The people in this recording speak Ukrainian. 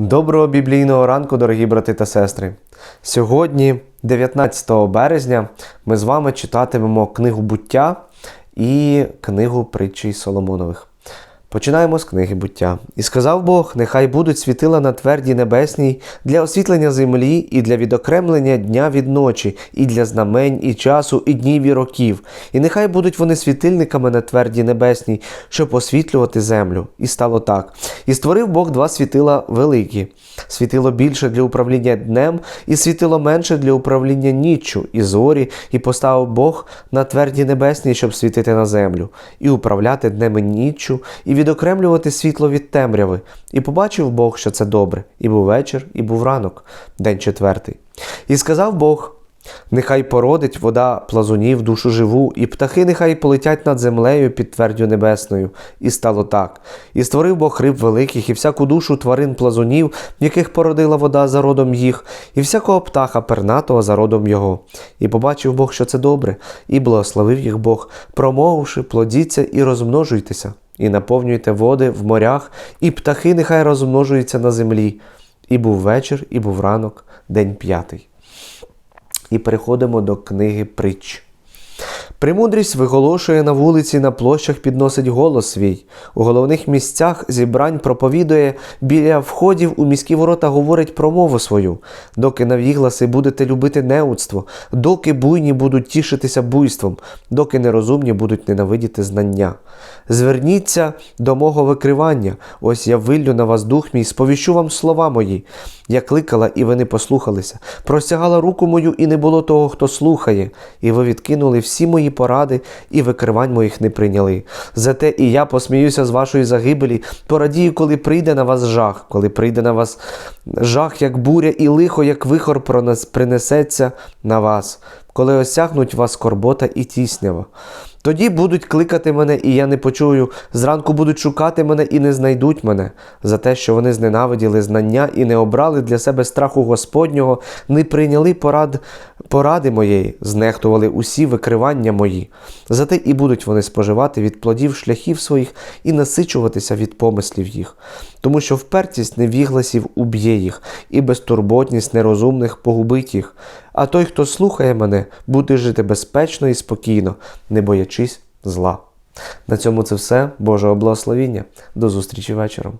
Доброго біблійного ранку, дорогі брати та сестри. Сьогодні, 19 березня, ми з вами читатимемо книгу буття і книгу притчі Соломонових. Починаємо з книги буття. І сказав Бог: нехай будуть світила на твердій небесній для освітлення землі і для відокремлення дня від ночі, і для знамень, і часу, і днів, і років. І нехай будуть вони світильниками на твердій небесній, щоб освітлювати землю. І стало так. І створив Бог два світила великі. Світило більше для управління днем, і світило менше для управління ніччю, і зорі, і поставив Бог на тверді небесні, щоб світити на землю, і управляти днем і ніччю, і відокремлювати світло від темряви. І побачив Бог, що це добре, і був вечір, і був ранок, день четвертий. І сказав Бог. Нехай породить вода плазунів душу живу, і птахи нехай полетять над землею під твердю небесною. І стало так. І створив Бог риб великих, і всяку душу тварин плазунів, яких породила вода за родом їх, і всякого птаха пернатого за родом його. І побачив Бог, що це добре, і благословив їх Бог, промовивши, плодіться і розмножуйтеся, і наповнюйте води в морях, і птахи нехай розмножуються на землі. І був вечір, і був ранок, день п'ятий. І переходимо до книги притч. Премудрість виголошує на вулиці, на площах підносить голос свій. У головних місцях зібрань проповідує, біля входів у міські ворота говорить промову свою, доки навігласи будете любити неудство, доки буйні будуть тішитися буйством, доки нерозумні будуть ненавидіти знання. Зверніться до мого викривання, ось я виллю на вас дух мій, сповіщу вам слова мої. Я кликала, і ви не послухалися, простягала руку мою, і не було того, хто слухає, і ви відкинули всі мої поради, і викривань моїх не прийняли. Зате і я посміюся з вашої загибелі, порадію, коли прийде на вас жах, коли прийде на вас жах, як буря, і лихо, як вихор принесеться на вас, коли осягнуть вас скорбота і тіснява. Тоді будуть кликати мене, і я не почую. Зранку будуть шукати мене і не знайдуть мене за те, що вони зненавиділи знання і не обрали для себе страху Господнього, не прийняли порад, поради моєї, знехтували усі викривання мої. Зате і будуть вони споживати від плодів шляхів своїх і насичуватися від помислів їх. Тому що впертість невігласів уб'є їх, і безтурботність нерозумних погубить їх. А той, хто слухає мене, буде жити безпечно і спокійно, не боячись зла. На цьому це все. Божого благословіння. До зустрічі вечором.